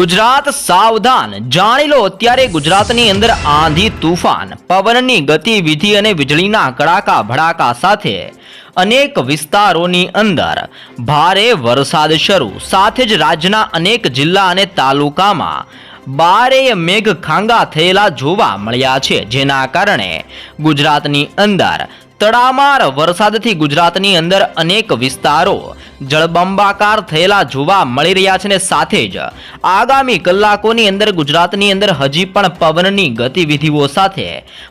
ગુજરાત સાવધાન. જાણી લો, અત્યારે ગુજરાતની અંદર આંધી, તુફાન, પવનની ગતિવિધિ અને વીજળીના કડાકા ભડાકા સાથે અનેક વિસ્તારોની અંદર ભારે વરસાદ શરૂ. સાથે જ રાજ્યના અનેક જિલ્લા અને તાલુકામાં બારેય મેઘ ખાંગા થયેલા જોવા મળ્યા છે. જેના કારણે ગુજરાતની અંદર તડામાર વરસાદથી ગુજરાતની અંદર અનેક વિસ્તારો જળબંબાકાર થયેલા જોવા મળી રહ્યા છે ને સાથે જ આગામી કલાકોની અંદર ગુજરાતની અંદર હજી પણ પવનની ગતિવિધિઓ સાથે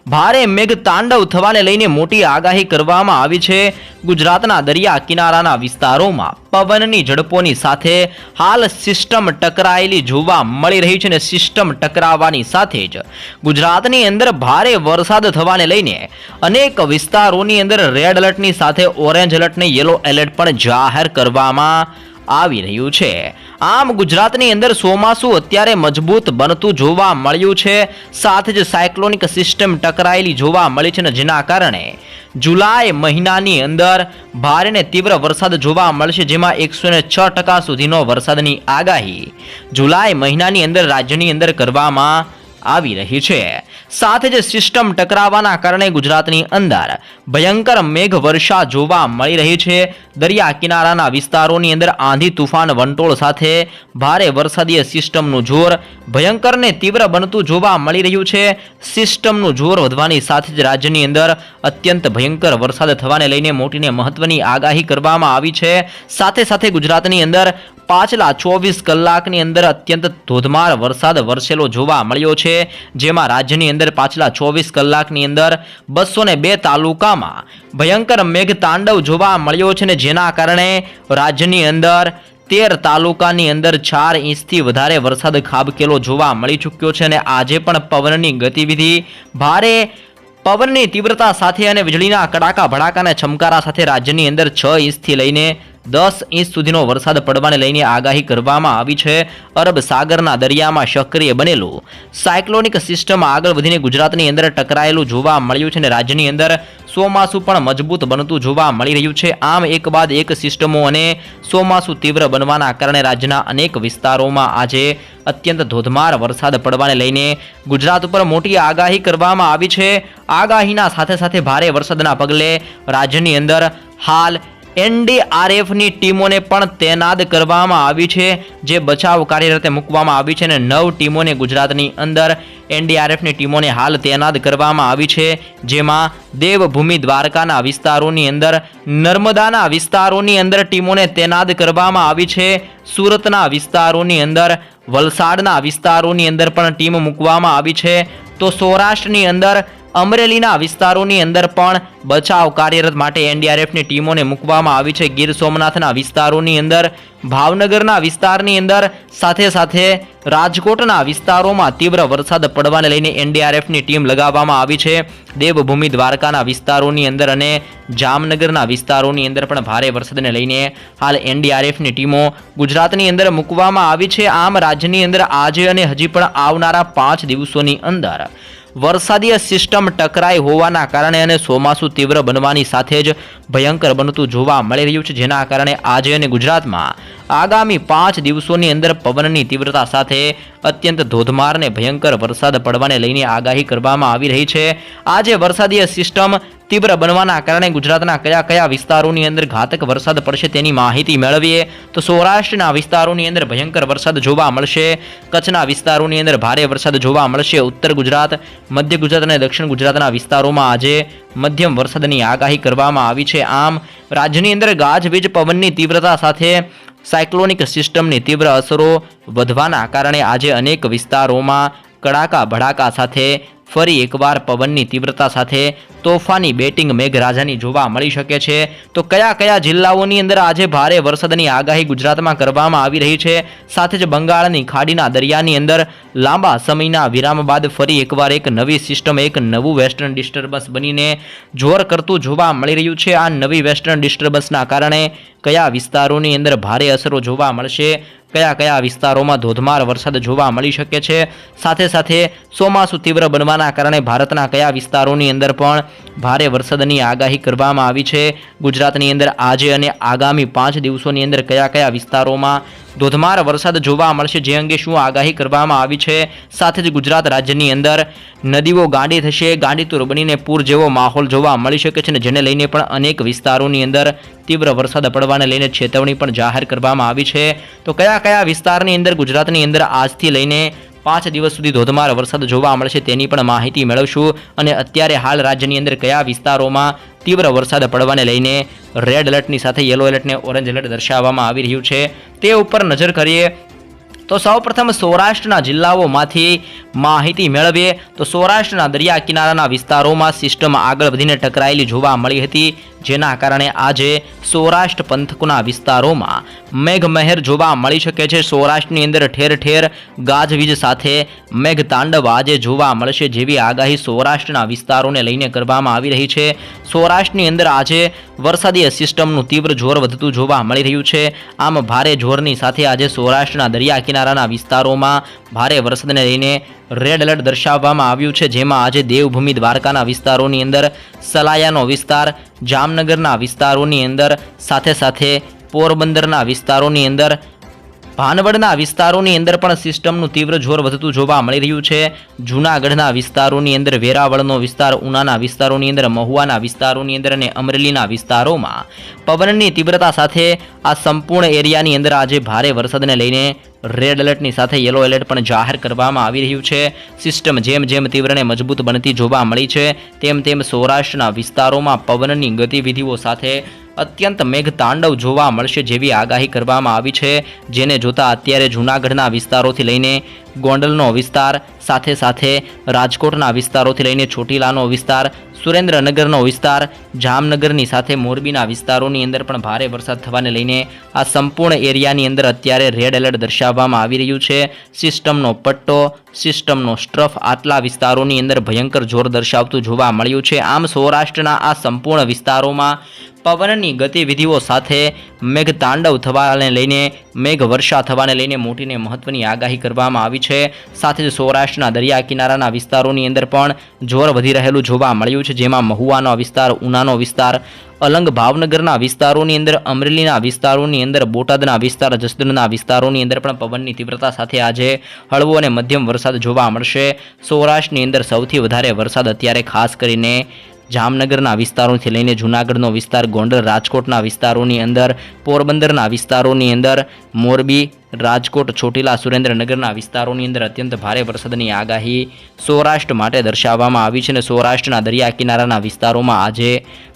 ભારે મેઘ તાંડવ થવાને લઈને મોટી આગાહી કરવામાં આવી છે. ગુજરાતના દરિયા કિનારાના વિસ્તારોમાં પવનની ઝડપોની સાથે હાલ સિસ્ટમ ટકરાયેલી જોવા મળી રહી છે ને સિસ્ટમ ટકરાવવાની સાથે જ ગુજરાતની અંદર ભારે વરસાદ થવાને લઈને અનેક વિસ્તારોની અંદર રેડ એલર્ટની સાથે ઓરેન્જ એલર્ટ ને યલો એલર્ટ પણ જાહેર કરવામાં આવી રહ્યું છે. આમ ગુજરાતની અંદર ચોમાસું અત્યારે મજબૂત બનતું જોવા મળ્યું છે. સાથે જ સાયક્લોનિક સિસ્ટમ ટકરાયેલી જોવા મળી છે ને જેના કારણે જુલાઈ મહિનાની અંદર ભારે ને તીવ્ર વરસાદ જોવા મળશે, જેમાં એકસો ને છ ટકા સુધીનો વરસાદની આગાહી જુલાઈ મહિનાની અંદર રાજ્યની અંદર કરવામાં આવી રહી છે. સાથે જ સિસ્ટમ ટકરાવાના કારણે ગુજરાતની અંદર ભયંકર મેઘવર્ષા જોવા મળી રહી છે. દરિયા કિનારાના વિસ્તારોની અંદર આંધી તુફાન વંટોળ સાથે ભારે વરસાદીય સિસ્ટમનું જોર ભયંકર ને તીવ્ર બનતું જોવા મળી રહ્યું છે. સિસ્ટમનું જોર વધવાની સાથે જ રાજ્યની અંદર અત્યંત ભયંકર વરસાદ થવાને લઈને મોટીને મહત્વની આગાહી કરવામાં આવી છે. સાથે સાથે ગુજરાતની અંદર પાછલા ચોવીસ કલાકની અંદર અત્યંત ધોધમાર વરસાદ વરસેલો જોવા મળ્યો છે, જેમાં રાજ્યની અંદર પાછલા ચોવીસ કલાકની અંદર બસો બે તાલુકામાં ભયંકર મેઘ તાંડવ જોવા મળ્યો છે ને જેના કારણે રાજ્યની અંદર તેર તાલુકાની અંદર ચાર ઇંચથી વધારે વરસાદ ખાબકેલો જોવા મળી ચૂક્યો છે અને આજે પણ પવનની ગતિવિધિ ભારે પવનની તીવ્રતા સાથે અને વીજળીના કડાકા ભડાકાના છમકારા સાથે રાજ્યની અંદર છ ઇંચથી લઈને દસ ઇંચ સુધીનો વરસાદ પડવાને લઈને આગાહી કરવામાં આવી છે. અરબ સાગરના દરિયામાં સક્રિય બનેલું સાયક્લોનિક સિસ્ટમ આગળ વધીને ગુજરાતની અંદર ટકરાયેલું જોવા મળ્યું છે અને રાજ્યની અંદર ચોમાસું પણ મજબૂત બનતું જોવા મળી રહ્યું છે. આમ એક બાદ એક સિસ્ટમો અને ચોમાસું તીવ્ર બનવાના કારણે રાજ્યના અનેક વિસ્તારોમાં આજે અત્યંત ધોધમાર વરસાદ પડવાને લઈને ગુજરાત ઉપર મોટી આગાહી કરવામાં આવી છે. આગાહીના સાથે સાથે ભારે વરસાદના પગલે રાજ્યની અંદર હાલ એનડીઆરએફની ટીમોને પણ તૈનાત કરવામાં આવી છે, જે બચાવ કાર્યરતે મૂકવામાં આવી છે અને નવ ટીમોને ગુજરાતની અંદર એનડીઆરએફની ટીમોને હાલ તૈનાત કરવામાં આવી છે, જેમાં દેવભૂમિ દ્વારકાના વિસ્તારોની અંદર, નર્મદાના વિસ્તારોની અંદર ટીમોને તૈનાત કરવામાં આવી છે, સુરતના વિસ્તારોની અંદર, વલસાડના વિસ્તારોની અંદર પણ ટીમ મૂકવામાં આવી છે, તો સૌરાષ્ટ્રની અંદર અમરેલીના વિસ્તારોની અંદર પણ બચાવ કાર્યરત માટે એનડીઆરએફની ટીમોને મૂકવામાં આવી છે. ગીર સોમનાથના વિસ્તારોની અંદર, ભાવનગરના વિસ્તારની અંદર, સાથે સાથે રાજકોટના વિસ્તારોમાં તીવ્ર વરસાદ પડવાને લઈને એનડીઆરએફની ટીમ લગાવવામાં આવી છે. દેવભૂમિ દ્વારકાના વિસ્તારોની અંદર અને જામનગરના વિસ્તારોની અંદર પણ ભારે વરસાદને લઈને હાલ એનડીઆરએફની ટીમો ગુજરાતની અંદર મૂકવામાં આવી છે. આમ રાજ્યની અંદર આજે અને હજી પણ આવનારા પાંચ દિવસોની અંદર વરસાદીય સિસ્ટમ ટકરાઈ હોવાના કારણે અને ચોમાસું તીવ્ર બનવાની સાથે જ ભયંકર બનતું જોવા મળી રહ્યું છે, જેના કારણે આજે અને ગુજરાતમાં આગામી પાંચ દિવસોની અંદર પવનની તીવ્રતા સાથે અત્યંત ધોધમાર અને ભયંકર વરસાદ પડવાને લઈને આગાહી કરવામાં આવી રહી છે. આજે વરસાદીય સિસ્ટમ તીવ્ર બનવાના કારણે ગુજરાતના કયા કયા વિસ્તારોની અંદર ઘાતક વરસાદ પડશે તેની માહિતી મેળવીએ તો સૌરાષ્ટ્રના વિસ્તારોની અંદર ભયંકર વરસાદ જોવા મળશે. કચ્છના વિસ્તારોની અંદર ભારે વરસાદ જોવા મળશે. ઉત્તર ગુજરાત, મધ્ય ગુજરાત અને દક્ષિણ ગુજરાતના વિસ્તારોમાં આજે મધ્યમ વરસાદની આગાહી કરવામાં આવી છે. આમ, રાજ્યની અંદર ગાજવીજ પવનની તીવ્રતા સાથે સાયક્લોનિક સિસ્ટમની તીવ્ર અસરો વધવાના કારણે આજે અનેક વિસ્તારોમાં કડાકા ભડાકા સાથે ફરી એકવાર પવનની તીવ્રતા સાથે તોફાની બેટિંગ મેઘરાજાની જોવા મળી શકે છે. તો કયા કયા જિલ્લાઓની અંદર આજે ભારે વરસાદની આગાહી ગુજરાતમાં કરવામાં આવી રહી છે? સાથે જ બંગાળની ખાડીના દરિયાની અંદર લાંબા સમયના વિરામ બાદ ફરી એકવાર એક નવી સિસ્ટમ, એક નવું વેસ્ટર્ન ડિસ્ટર્બન્સ બનીને જોર કરતું જોવા મળી રહ્યું છે. આ નવી વેસ્ટર્ન ડિસ્ટર્બન્સના કારણે કયા વિસ્તારોની અંદર ભારે અસરો જોવા મળશે? કયા કયા વિસ્તારોમાં ધોધમાર વરસાદ જોવા મળી શકે છે? સાથે સાથે ચોમાસું તીવ્ર બનવાના કારણે ભારતના કયા વિસ્તારોની અંદર પણ ભારે વરસાદની આગાહી કરવામાં આવી છે? ગુજરાતની અંદર આજે અને આગામી પાંચ દિવસોની અંદર કયા કયા વિસ્તારોમાં ધોધમાર વરસાદ જોવા મળશે, જે અંગે શું આગાહી કરવામાં આવી છે? સાથે જ ગુજરાત રાજ્યની અંદર નદીઓ ગાંડી થશે. ગાંડીતુર બનીને પૂર જેવો માહોલ જોવા મળી શકે છે અને જેને લઈને પણ અનેક વિસ્તારોની અંદર તીવ્ર વરસાદ પડવાને લઈને ચેતવણી પણ જાહેર કરવામાં આવી છે. તો કયા કયા વિસ્તારની અંદર ગુજરાતની અંદર આજથી લઈને પાંચ દિવસ સુધી ધોધમાર વરસાદ જોવા મળશે તેની પણ માહિતી મેળવશું. અને અત્યારે હાલ રાજ્યની અંદર કયા વિસ્તારોમાં તીવ્ર વરસાદ પડવાને લઈને રેડ એલર્ટની સાથે યલો એલર્ટને ઓરેન્જ એલર્ટ દર્શાવવામાં આવી રહ્યું છે. તે ઉપર નજર કરીએ તો સૌપ્રથમ સૌરાષ્ટ્રના જિલ્લાઓમાંથી માહિતી મેળવીએ તો સૌરાષ્ટ્રના દરિયા કિનારાના વિસ્તારોમાં સિસ્ટમ આગળ વધીને ટકરાયેલી જોવા મળી હતી. જેના કારણે આજે સૌરાષ્ટ્ર પંથકના વિસ્તારોમાં મેઘમહેર જોવા મળી શકે છે. સૌરાષ્ટ્રની અંદર ઠેર ઠેર ગાજવીજ સાથે મેઘતાંડવ આજે જોવા મળશે જેવી આગાહી સૌરાષ્ટ્રના વિસ્તારોને લઈને કરવામાં આવી રહી છે. સૌરાષ્ટ્રની અંદર આજે વરસાદી સિસ્ટમનું તીવ્ર જોર વધતું જોવા મળી રહ્યું છે. આમ ભારે જોરની સાથે આજે સૌરાષ્ટ્રના દરિયા કિનારાના વિસ્તારોમાં ભારે વરસાદને લઈને રેડ એલર્ટ દર્શાવવામાં આવ્યું છે, જેમાં આજે દેવભૂમિ દ્વારકાના વિસ્તારોની અંદર, સલાયાનો વિસ્તાર, જામનગરના વિસ્તારોની અંદર, સાથે સાથે પોરબંદરના વિસ્તારોની અંદર ભાનવડના વિસ્તારોની અંદર પણ સિસ્ટમનું તીવ્ર જોર વધતું જોવા મળી રહ્યું છે. જૂનાગઢના વિસ્તારોની અંદર વેરાવળનો વિસ્તાર, ઉનાના વિસ્તારોની અંદર, મહુવાના વિસ્તારોની અંદર અને અમરેલીના વિસ્તારોમાં પવનની તીવ્રતા સાથે આ સંપૂર્ણ એરિયાની અંદર આજે ભારે વરસાદને લઈને રેડ એલર્ટની સાથે યલો એલર્ટ પણ જાહેર કરવામાં આવી રહ્યું છે. સિસ્ટમ જેમ જેમ તીવ્રને મજબૂત બનતી જોવા મળી છે, તેમ તેમ સૌરાષ્ટ્રના વિસ્તારોમાં પવનની ગતિવિધિઓ સાથે અત્યંત મેઘતાંડવ જોવા મળશે જેવી આગાહી કરવામાં આવી છે, જેને જોતા અત્યારે જૂનાગઢના વિસ્તારોથી લઈને ગોંડલનો વિસ્તાર, સાથે સાથે રાજકોટના વિસ્તારોથી લઈને ચોટીલાનો વિસ્તાર, સુરેન્દ્રનગરનો વિસ્તાર, જામનગરની સાથે મોરબીના વિસ્તારોની અંદર પણ ભારે વરસાદ થવાને લઈને આ સંપૂર્ણ એરિયાની અંદર અત્યારે રેડ એલર્ટ દર્શાવવામાં આવી રહ્યું છે. સિસ્ટમનો પટ્ટો, સિસ્ટમનો સ્ટ્રફ આટલા વિસ્તારોની અંદર ભયંકર જોર દર્શાવતું જોવા મળ્યું છે. આમ સૌરાષ્ટ્રના આ સંપૂર્ણ વિસ્તારોમાં પવનની ગતિવિધિઓ સાથે મેઘતાંડવ થવાને લઈને મેઘ વર્ષા થવાને લઈને મોટીને મહત્વની આગાહી કરવામાં આવી છે. સાથે જ સૌરાષ્ટ્રના દરિયા કિનારાના વિસ્તારોની અંદર પણ જોર વધી રહેલું જોવા મળ્યું છે, જેમાં મહુવાનો વિસ્તાર, ઉનાનો વિસ્તાર, અલંગ ભાવનગરના વિસ્તારોની અંદર, અમરેલીના વિસ્તારોની અંદર, બોટાદના વિસ્તાર, જસદણના વિસ્તારોની અંદર પણ પવનની તીવ્રતા સાથે આજે હળવો અને મધ્યમ વરસાદ જોવા મળશે. સૌરાષ્ટ્રની અંદર સૌથી વધારે વરસાદ અત્યારે ખાસ કરીને જામનગરના વિસ્તારોથી લઈને જૂનાગઢનો વિસ્તાર, ગોંડલ, રાજકોટના વિસ્તારોની અંદર, પોરબંદરના વિસ્તારોની અંદર, મોરબી, રાજકોટ, ચોટીલા, સુરેન્દ્રનગરના વિસ્તારોની અંદર અત્યંત ભારે વરસાદની આગાહી સૌરાષ્ટ્ર માટે દર્શાવવામાં આવી છે અને સૌરાષ્ટ્રના દરિયા કિનારાના વિસ્તારોમાં આજે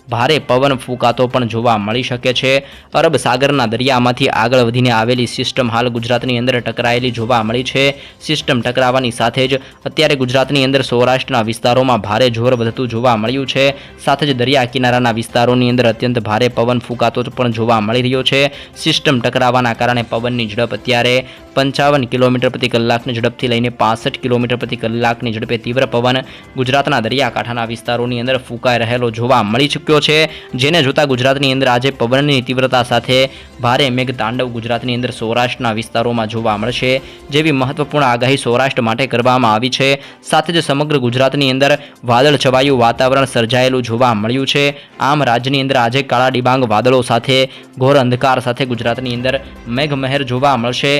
ભારે પવન ફૂંકાતો પણ જોવા મળી શકે છે. અરબ સાગરના દરિયામાંથી આગળ વધીને આવેલી સિસ્ટમ હાલ ગુજરાતની અંદર ટકરાયેલી જોવા મળી છે. સિસ્ટમ ટકરાવાની સાથે જ અત્યારે ગુજરાતની અંદર સૌરાષ્ટ્રના વિસ્તારોમાં ભારે જોર વધતું જોવા મળ્યું છે. સાથે જ દરિયા કિનારાના વિસ્તારોની અંદર અત્યંત ભારે પવન ફૂંકાતો પણ જોવા મળી રહ્યો છે. સિસ્ટમ ટકરાવાના કારણે પવનની ઝડપ અત્યારે પંચાવન કિલોમીટર પ્રતિ કલાકની ઝડપથી લઈને પાસઠ કિલોમીટર પ્રતિ કલાકની ઝડપે તીવ્ર પવન ગુજરાતના દરિયાકાંઠાના વિસ્તારોની અંદર ફૂંકાઈ રહેલો જોવા મળી ચૂક્યો છે. જેને જોતા ગુજરાતની અંદર આજે પવનની તીવ્રતા સાથે ભારે મેઘ તાંડવ ગુજરાતની અંદર સૌરાષ્ટ્રના વિસ્તારોમાં જોવા મળશે, જેવી મહત્વપૂર્ણ આગાહી સૌરાષ્ટ્ર માટે કરવામાં આવી છે. સાથે જ સમગ્ર ગુજરાતની અંદર વાદળ છવાયું વાતાવરણ સર્જાયેલું જોવા મળ્યું છે. આમ રાજ્યની અંદર આજે કાળા ડિબાંગ વાદળો સાથે ઘોર અંધકાર સાથે ગુજરાતની અંદર મેઘમહેર જોવા મળશે.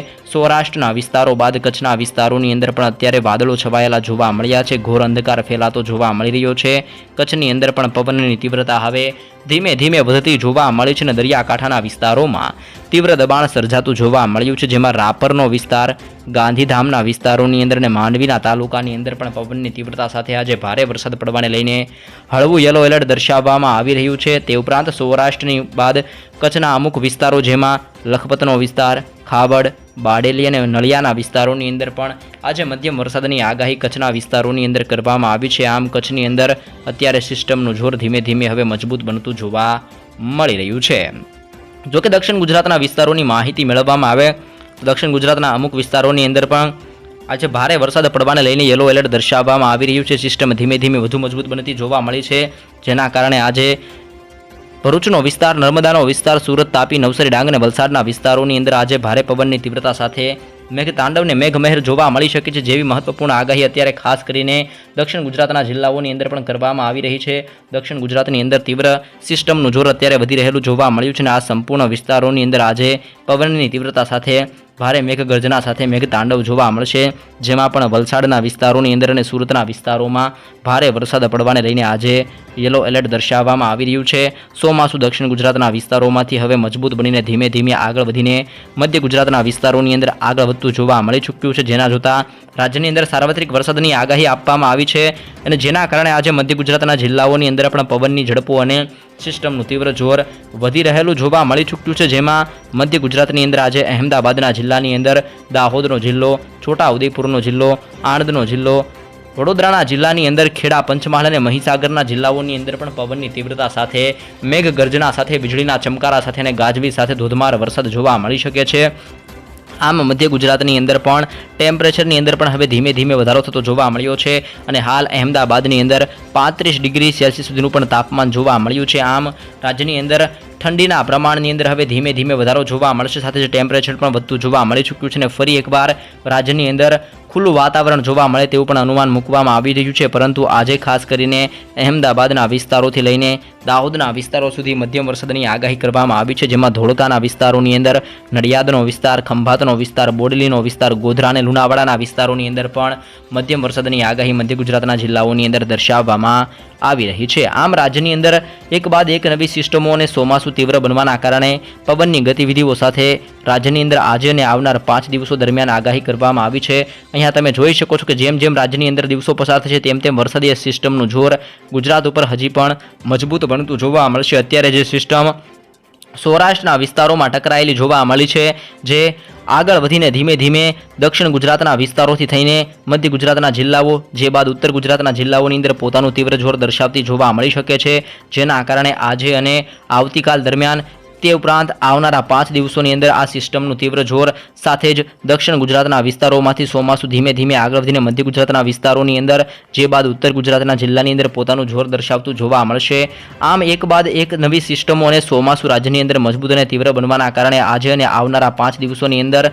સૌરાષ્ટ્રના વિસ્તારો બાદ કચ્છના વિસ્તારોની અંદર પણ અત્યારે વાદળો છવાયેલા જોવા મળ્યા છે. ઘોર અંધકાર ફેલાતો જોવા મળી રહ્યો છે. કચ્છની અંદર પણ પવનની તીવ્રતા હવે ધીમે ધીમે વધતી જોવા મળી છે અને દરિયાકાંઠાના વિસ્તારોમાં તીવ્ર દબાણ સર્જાતું જોવા મળ્યું છે, જેમાં રાપરનો વિસ્તાર, ગાંધીધામના વિસ્તારોની અંદર અને માંડવીના તાલુકાની અંદર પણ પવનની તીવ્રતા સાથે આજે ભારે વરસાદ પડવાને લઈને હળવું યલો એલર્ટ દર્શાવવામાં આવી રહ્યું છે. તે ઉપરાંત સૌરાષ્ટ્રની બાદ કચ્છના અમુક વિસ્તારો જેમાં લખપતનો વિસ્તાર, ખાવડ, બાડેલી અને નળિયાના વિસ્તારોની અંદર પણ આજે મધ્યમ વરસાદની આગાહી કચ્છના વિસ્તારોની અંદર કરવામાં આવી છે. આમ કચ્છની અંદર અત્યારે સિસ્ટમનું જોર ધીમે ધીમે હવે મજબૂત બનતું જોવા મળી રહ્યું છે. જોકે દક્ષિણ ગુજરાતના વિસ્તારોની માહિતી મેળવવામાં આવે, તો દક્ષિણ ગુજરાતના અમુક વિસ્તારોની અંદર પણ આજે ભારે વરસાદ પડવાને લઈને યલો એલર્ટ દર્શાવવામાં આવી રહ્યું છે. સિસ્ટમ ધીમે ધીમે વધુ મજબૂત બનતી જોવા મળી છે, જેના કારણે આજે ભરૂચનો વિસ્તાર, નર્મદાનો વિસ્તાર, સુરત, તાપી, નવસારી, ડાંગ અને વલસાડના વિસ્તારોની અંદર આજે ભારે પવનની તીવ્રતા સાથે મેઘ તાંડવને મેઘમહેર જોવા મળી શકે છે જેવી મહત્વપૂર્ણ આગાહી અત્યારે ખાસ કરીને દક્ષિણ ગુજરાતના જિલ્લાઓની અંદર પણ કરવામાં આવી રહી છે. દક્ષિણ ગુજરાતની અંદર તીવ્ર સિસ્ટમનું જોર અત્યારે વધી રહેલું જોવા મળ્યું છે અને આ સંપૂર્ણ વિસ્તારોની અંદર આજે પવનની તીવ્રતા સાથે ભારે મેઘગર્જના સાથે મેઘતાંડવ જોવા મળશે, જેમાં પણ વલસાડના વિસ્તારોની અંદર અને સુરતના વિસ્તારોમાં ભારે વરસાદ પડવાને લઈને આજે યલો એલર્ટ દર્શાવવામાં આવી રહ્યું છે. ચોમાસું દક્ષિણ ગુજરાતના વિસ્તારોમાંથી હવે મજબૂત બનીને ધીમે ધીમે આગળ વધીને મધ્ય ગુજરાતના વિસ્તારોની અંદર આગળ વધતું જોવા મળી ચૂક્યું છે. જેના જોતાં રાજ્યની અંદર સાર્વત્રિક વરસાદની આગાહી આપવામાં આવી છે અને જેના કારણે આજે મધ્ય ગુજરાતના જિલ્લાઓની અંદર પણ પવનની ઝડપો અને સિસ્ટમનું તીવ્ર જોર વધી રહેલું જોવા મળી ચૂક્યું છે. જેમાં મધ્ય ગુજરાતની અંદર આજે અહેમદાબાદના જિલ્લાની અંદર દાહોદનો જિલ્લો, છોટાઉદેપુરનો જિલ્લો, આણંદનો જિલ્લો વડોદરાના જિલ્લાની અંદર ખેડા, પંચમહાલ અને મહીસાગરના જિલ્લાઓની અંદર પણ પવનની તીવ્રતા સાથે, મેઘગર્જના સાથે, વીજળીના ચમકારા સાથે અને ગાજવી સાથે ધોધમાર વરસાદ જોવા મળી શકે છે. આમ મધ્ય ગુજરાતની અંદર પણ ટેમ્પરેચરની અંદર પણ હવે ધીમે ધીમે વધારો થતો જોવા મળ્યો છે અને હાલ અહેમદાબાદની અંદર પાંત્રીસ ડિગ્રી સેલ્સિયસ સુધીનું પણ તાપમાન જોવા મળ્યું છે. આમ રાજ્યની અંદર ઠંડીના પ્રમાણની અંદર હવે ધીમે ધીમે વધારો જોવા મળશે, સાથે જ ટેમ્પરેચર પણ વધતું જોવા મળી ચૂક્યું છે અને ફરી એકવાર રાજ્યની અંદર ખુલ્લું વાતાવરણ જોવા મળે તેવું પણ અનુમાન મૂકવામાં આવી રહ્યું છે. પરંતુ આજે ખાસ કરીને અહેમદાબાદના વિસ્તારોથી લઈને દાહોદના વિસ્તારો સુધી મધ્યમ વરસાદની આગાહી કરવામાં આવી છે, જેમાં ધોળકાના વિસ્તારોની અંદર નડિયાદનો વિસ્તાર, ખંભાતનો વિસ્તાર, બોડલીનો વિસ્તાર, ગોધરા અને લુણાવાડાના વિસ્તારોની અંદર પણ મધ્યમ વરસાદની આગાહી મધ્ય ગુજરાતના જિલ્લાઓની અંદર દર્શાવવામાં આવી રહી છે. આમ રાજ્યની અંદર એક બાદ એક નવી સિસ્ટમો અને ચોમાસું તીવ્ર બનવાના કારણે પવનની ગતિવિધિઓ સાથે રાજ્યની અંદર આજે અને આવનાર પાંચ દિવસો દરમિયાન આગાહી કરવામાં આવી છે. અહીંયા તમે જોઈ શકો છો કે જેમ જેમ રાજ્યની અંદર દિવસો પસાર થશે, તેમ તેમ વરસાદી સિસ્ટમનું જોર ગુજરાત ઉપર હજી પણ મજબૂત બનતું જોવા મળશે. અત્યારે જે સિસ્ટમ સૌરાષ્ટ્રના વિસ્તારોમાં ટકરાયેલી જોવા મળી છે, જે આગળ વધીને ધીમે ધીમે દક્ષિણ ગુજરાતના વિસ્તારોથી થઈને મધ્ય ગુજરાતના જિલ્લાઓ, જે બાદ ઉત્તર ગુજરાતના જિલ્લાઓની અંદર પોતાનું તીવ્ર જોર દર્શાવતી જોવા મળી શકે છે. જેના કારણે આજે અને આવતીકાલ દરમિયાન તે ઉપરાંત આવનારા પાંચ દિવસોની અંદર આ સિસ્ટમનું તીવ્ર જોર સાથે જ દક્ષિણ ગુજરાતના વિસ્તારોમાંથી ચોમાસું ધીમે ધીમે આગળ વધીને મધ્ય ગુજરાતના વિસ્તારોની અંદર, જે બાદ ઉત્તર ગુજરાતના જિલ્લાની અંદર પોતાનું જોર દર્શાવતું જોવા મળશે. આમ, એક બાદ એક નવી સિસ્ટમો અને ચોમાસું રાજ્યની અંદર મજબૂત અને તીવ્ર બનવાના કારણે આજે અને આવનારા પાંચ દિવસોની અંદર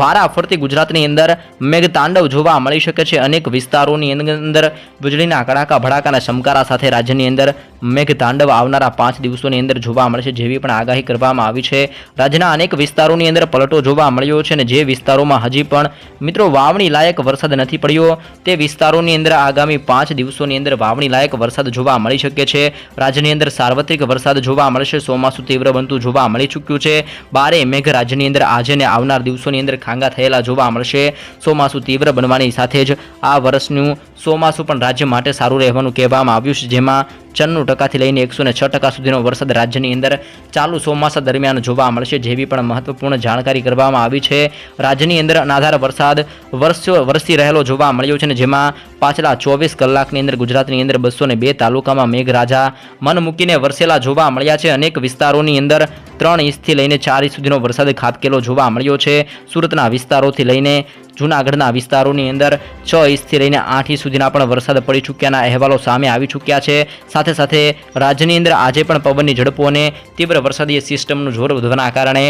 વારા ફરતી ગુજરાતની અંદર મેઘતાંડવ જોવા મળી શકે છે. અનેક વિસ્તારોની અંદર વીજળીના કડાકા, ભડાકાના ચમકારા સાથે રાજ્યની અંદર મેઘતાંડવ આવનારા પાંચ દિવસોની અંદર જોવા મળશે જેવી પણ આગાહી કરવામાં આવી છે. રાજ્યના અનેક વિસ્તારોની અંદર પલટો જોવા મળ્યો છે અને જે વિસ્તારોમાં હજી પણ મિત્રો વાવણી લાયક વરસાદ નથી પડ્યો, તે વિસ્તારોની અંદર આગામી પાંચ દિવસોની અંદર વાવણી લાયક વરસાદ જોવા મળી શકે છે. રાજ્યની અંદર સાર્વત્રિક વરસાદ જોવા મળશે, ચોમાસું તીવ્ર બનતું જોવા મળી ચૂક્યું છે. બારે મેઘ રાજ્યની અંદર આજે ને આવનાર દિવસોની અંદર ખાંગા થયેલા જોવા મળશે. ચોમાસું તીવ્ર બનવાની સાથે જ આ વર્ષનું ચોમાસું પણ રાજ્ય માટે સારું રહેવાનું કહેવામાં આવ્યું છે, જેમાં ચન્નું ટકાથી લઈને એકસો છ ટકા સુધીનો વરસાદ રાજ્યની અંદર ચાલુ ચોમાસા દરમિયાન જોવા મળશે, જેવી પણ મહત્વપૂર્ણ જાણકારી કરવામાં આવી છે. રાજ્યની અંદર અનાધાર વરસાદ વરસ્યો વરસી રહેલો જોવા મળ્યો છે ને જેમાં પાછલા ચોવીસ કલાકની અંદર ગુજરાતની અંદર બસો બે તાલુકામાં મેઘરાજા મન મૂકીને વરસેલા જોવા મળ્યા છે. અનેક વિસ્તારોની અંદર ત્રણ ઇંચથી લઈને ચાર ઇંચ સુધીનો વરસાદ ખાબકેલો જોવા મળ્યો છે. સુરતના વિસ્તારોથી લઈને જૂનાગઢના વિસ્તારોની અંદર છ ઇંચથી લઈને આઠ ઇંચ સુધીના પણ વરસાદ પડી ચૂક્યાના અહેવાલો સામે આવી ચૂક્યા છે. સાથે સાથે રાજ્યની અંદર આજે પણ પવનની ઝડપો અને તીવ્ર વરસાદી સિસ્ટમનું જોર વધવાના કારણે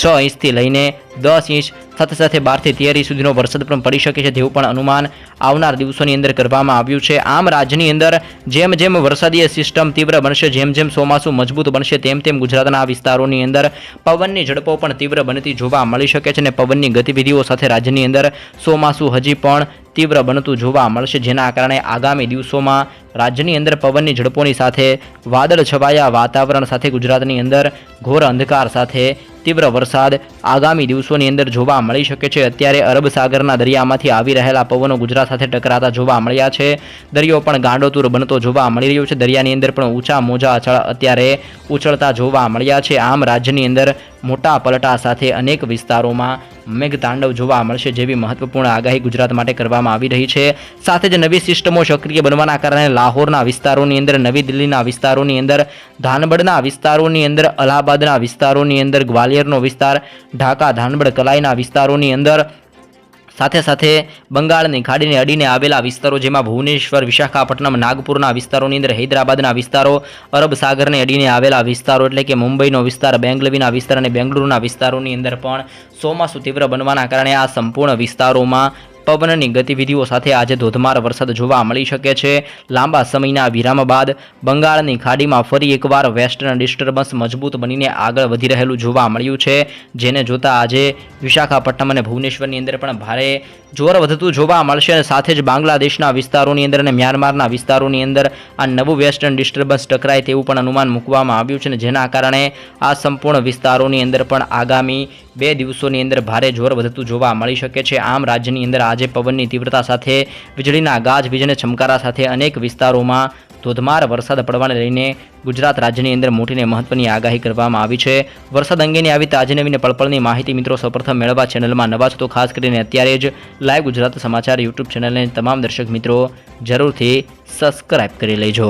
છ ઇંચથી લઈને દસ ઇંચ, સાથે સાથે બારથી તેર ઇંચ સુધીનો વરસાદ પણ પડી શકે છે તેવું પણ અનુમાન આવનાર દિવસોની અંદર કરવામાં આવ્યું છે. આમ રાજ્યની અંદર જેમ જેમ વરસાદીય સિસ્ટમ તીવ્ર બનશે, જેમ જેમ ચોમાસું મજબૂત બનશે, તેમ તેમ ગુજરાતના વિસ્તારોની અંદર પવનની ઝડપો પણ તીવ્ર બનતી જોવા મળી શકે છે અને પવનની ગતિવિધિઓ સાથે રાજ્યની અંદર ચોમાસું હજી પણ તીવ્ર બનતું જોવા મળશે, જેના કારણે આગામી દિવસોમાં રાજ્યની અંદર પવનની ઝડપોની સાથે વાદળ છવાયા, વાતાવરણ સાથે ગુજરાતની અંદર ઘોર અંધકાર સાથે તીવ્ર વરસાદ આગામી દિવસોની અંદર જોવા મળી શકે છે. અત્યારે અરબ સાગરના દરિયામાંથી આવી રહેલા પવનો ગુજરાત સાથે ટકરાતા જોવા મળ્યા છે. દરિયો પણ ગાંડોતુર બનતો જોવા મળી રહ્યો છે. દરિયાની અંદર પણ ઊંચા મોજા અત્યારે ઉછળતા જોવા મળ્યા છે. આમ રાજ્યની અંદર મોટા પલટા સાથે અનેક વિસ્તારોમાં મેઘતાંડવ જોવા મળશે જેવી મહત્વપૂર્ણ આગાહી ગુજરાત માટે કરવામાં આવી રહી છે. સાથે જ નવી સિસ્ટમો સક્રિય બનવાના કારણે લાહોરના વિસ્તારોની અંદર, નવી દિલ્હીના વિસ્તારોની અંદર, ધાનબડના વિસ્તારોની અંદર, અલ્હાબાદના વિસ્તારોની અંદર, ગ્વાલિયરનો વિસ્તાર, ઢાકા, ધાનબડ કલાઈના વિસ્તારોની અંદર સાથે સાથે બંગાળની ખાડીને અડીને આવેલા વિસ્તારો જેમાં ભુવનેશ્વર, વિશાખાપટ્ટનમ, નાગપુરના વિસ્તારોની અંદર હૈદરાબાદના વિસ્તારો, અરબ સાગરને અડીને આવેલા વિસ્તારો એટલે કે મુંબઈનો વિસ્તાર, બેંગલવીના વિસ્તાર અને બેંગલુરુના વિસ્તારોની અંદર પણ ચોમાસું તીવ્ર બનવાના કારણે આ સંપૂર્ણ વિસ્તારોમાં પવનની ગતિવિધિઓ સાથે આજે ધોધમાર વરસાદ જોવા મળી શકે છે. લાંબા સમયના વિરામ બાદ બંગાળની ખાડીમાં ફરી એકવાર વેસ્ટર્ન ડિસ્ટર્બન્સ મજબૂત બનીને આગળ વધી રહેલું જોવા મળ્યું છે. જેને જોતા આજે વિશાખાપટ્ટનમ અને ભુવનેશ્વરની અંદર પણ ભારે જોર વધતું જોવા મળશે. અને સાથે જ બાંગ્લાદેશના વિસ્તારોની અંદર અને મ્યાનમારના વિસ્તારોની અંદર આ નવું વેસ્ટર્ન ડિસ્ટર્બન્સ ટકરાય તેવું પણ અનુમાન મૂકવામાં આવ્યું છે. અને જેના કારણે આ સંપૂર્ણ વિસ્તારોની અંદર પણ આગામી બે દિવસોની અંદર ભારે જોર વધતું જોવા મળી શકે છે. આમ રાજ્યની અંદર આજે પવનની તીવ્રતા સાથે, વીજળીના ગાજવીજને ચમકારા સાથે અનેક વિસ્તારોમાં ધોધમાર વરસાદ પડવાને લઈને ગુજરાત રાજ્યની અંદર મોટીને મહત્વની આગાહી કરવામાં આવી છે. વરસાદ અંગેની આવી તાજી નવીને પળપળની માહિતી મિત્રો સૌપ્રથમ મેળવવા ચેનલમાં નવા છો તો ખાસ કરીને અત્યારે જ લાઈવ ગુજરાત સમાચાર યુટ્યુબ ચેનલને તમામ દર્શક મિત્રો જરૂરથી સબસ્ક્રાઇબ કરી લેજો.